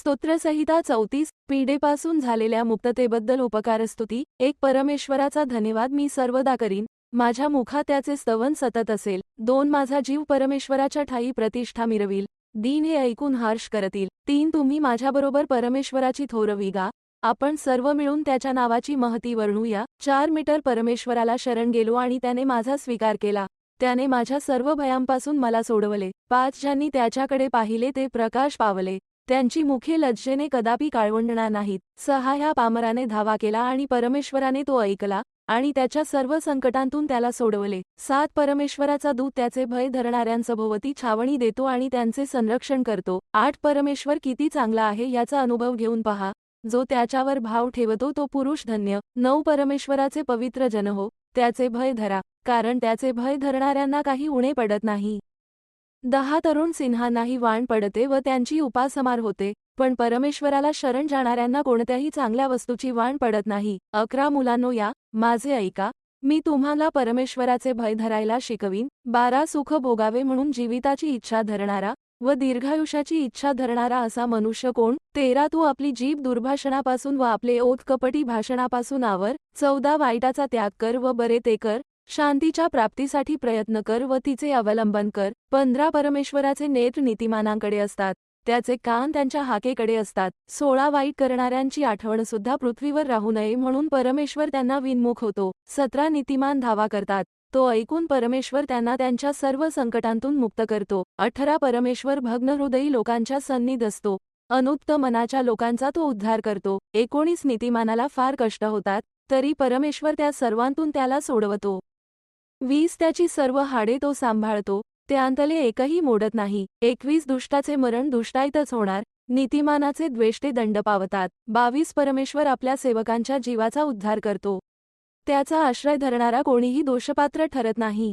स्तोत्रसंहिता चौतीस पीडेपासून झालेल्या मुक्ततेबद्दल उपकारस्तुती. एक परमेश्वराचा धन्यवाद मी सर्वदा करीन. माझ्या मुखा त्याचे स्तवन सतत असेल. दोन माझा जीव परमेश्वराच्या ठाई प्रतिष्ठा मिरवील. दिन हे ऐकून हर्ष करतील. तीन तुम्ही माझ्याबरोबर परमेश्वराची थोरवी गा आपण सर्व मिळून त्याच्या नावाची महती वर्णूया चार मीटर परमेश्वराला शरण गेलो आणि त्याने माझा स्वीकार केला. त्याने माझ्या सर्व भयांपासून मला सोडवले. पाच ज्यांनी त्याच्याकडे पाहिले ते प्रकाश पावले. त्यांची मुखे लज्जेने कदापि काळवंडणार नाहीत. सहा ह्या पामराने धावा केला आणि परमेश्वराने तो ऐकला आणि त्याच्या सर्व संकटांतून त्याला सोडवले. सात परमेश्वराचा दूत त्याचे भय धरणाऱ्यांसभोवती छावणी देतो आणि त्यांचे संरक्षण करतो. आठ परमेश्वर किती चांगला आहे याचा अनुभव घेऊन पहा. जो त्याच्यावर भाव ठेवतो तो पुरुष धन्य. नऊ परमेश्वराचे पवित्र जन हो. त्याचे भय धरा कारण त्याचे भय धरणाऱ्यांना काही उणे पडत नाही. दहा तरुण सिन्हांनाही वाण पडते व त्यांची उपासमार होते पण परमेश्वराला शरण जाणाऱ्यांना कोणत्याही चांगल्या वस्तूची वाण पडत नाही. अकरा मुलांनो या माझे ऐका मी तुम्हाला परमेश्वराचे भय धरायला शिकवीन बारा सुख भोगावे म्हणून जीविताची इच्छा धरणारा व दीर्घायुष्याची इच्छा धरणारा असा मनुष्य कोण? तेरा तू आपली जीभ दुर्भाषणापासून व आपले ओठ कपटी भाषणापासून आवर चौदा वाईटाचा त्याग कर व बरे ते कर शांतीच्या प्राप्तीसाठी प्रयत्न कर व तिचे अवलंबन कर. पंधरा परमेश्वराचे नेत्र नीतिमानांकडे असतात. त्याचे कान त्यांच्या हाकेकडे असतात. सोळा वाईट करणाऱ्यांची आठवण सुद्धा पृथ्वीवर राहू नये म्हणून परमेश्वर त्यांना विनमुख होतो. सतरा नीतिमान धावा करतात. तो ऐकून परमेश्वर त्यांना त्यांच्या सर्व संकटांतून मुक्त करतो. अठरा परमेश्वर भग्नहृदयी लोकांच्या सन्निध असतो. अनुत्त मनाच्या लोकांचा तो उद्धार करतो. एकोणीस नीतिमानाला फार कष्ट होतात तरी परमेश्वर त्या सर्वांतून त्याला सोडवतो. वीस त्याची सर्व हाडे तो सांभाळतो ते अंतले एकही मोडत नाही. एकवीस दुष्टाचे मरण दुष्टाईतच होणार नीतिमानाचे द्वेष्टे दंड पावतात. बावीस परमेश्वर आपल्या सेवकांच्या जीवाचा उद्धार करतो. त्याचा आश्रय धरणारा कोणीही दोषपात्र ठरत नाही.